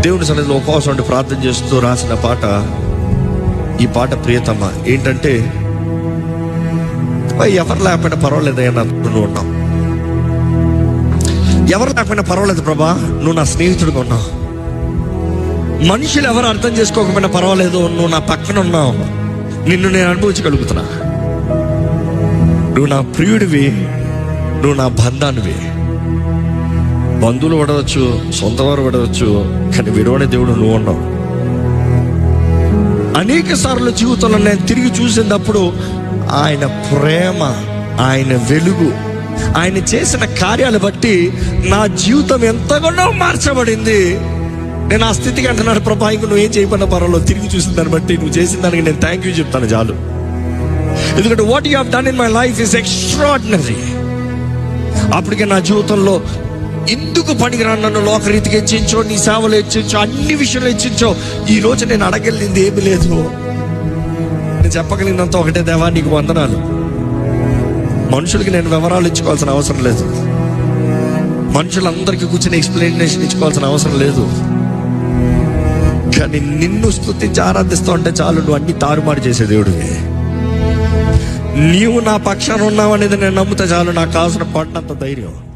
దేవుని సన్నిధిలో ఉపవాసం ఉండి ప్రార్థన చేస్తూ రాసిన పాట ఈ పాట ప్రియతమ్మ ఏంటంటే ఎవరు లేకపోయినా పర్వాలేదు నా నువ్వు ఉన్నావు. ఎవరు లేకపోయినా పర్వాలేదు ప్రభా నువ్వు నా స్నేహితుడుగా ఉన్నావు. మనుషులు ఎవరు అర్థం చేసుకోకపోయినా పర్వాలేదు నువ్వు నా పక్కన ఉన్నావు. నిన్ను నేను అనుభవించగలుగుతున్నా. నువ్వు నా ప్రియుడివి నువ్వు నా బంధానివి. బంధువులు పడవచ్చు సొంత వారు పడవచ్చు కానీ విడవని దేవుడు నువ్వు ఉన్నావు. అనేక సార్లు జీవితంలో నేను తిరిగి చూసినప్పుడు ఆయన ప్రేమ ఆయన వెలుగు ఆయన చేసిన కార్యాలు బట్టి నా జీవితం ఎంతగానో మార్చబడింది. నేను ఆ స్థితికి అంటున్నాడు ప్రభా ఇంక నువ్వు ఏం చేయకుండా పర్వాలో తిరిగి చూసిన దాన్ని బట్టి నువ్వు చేసిన దానికి నేను థ్యాంక్ యూ చెప్తాను చాలు. ఎందుకంటే what you have done in my life is extraordinary అప్పటికే నా జీవితంలో ఎందుకు పనికిరాను నన్ను లోకరీతికి హెచ్చించో నీ సేవలు హెచ్చించో అన్ని విషయాలు హెచ్చించో? ఈ రోజు నేను అడగలింది ఏమీ లేదు. నేను చెప్పగలిగినంత ఒకటే దేవా నీకు వందనాలు. మనుషులకి నేను వివరాలు ఇచ్చుకోవాల్సిన అవసరం లేదు. మనుషులందరికీ కూర్చొని ఎక్స్ప్లెనేషన్ ఇచ్చుకోవాల్సిన అవసరం లేదు. కానీ నిన్ను స్థుతించి ఆరాధిస్తూ ఉంటే చాలు నువ్వు అన్ని తారుమారు చేసే దేవుడివి. నీవు నా పక్షాన ఉన్నావు అనేది నేను నమ్ముతా చాలు నాకు కావాల్సిన పడినంత ధైర్యం.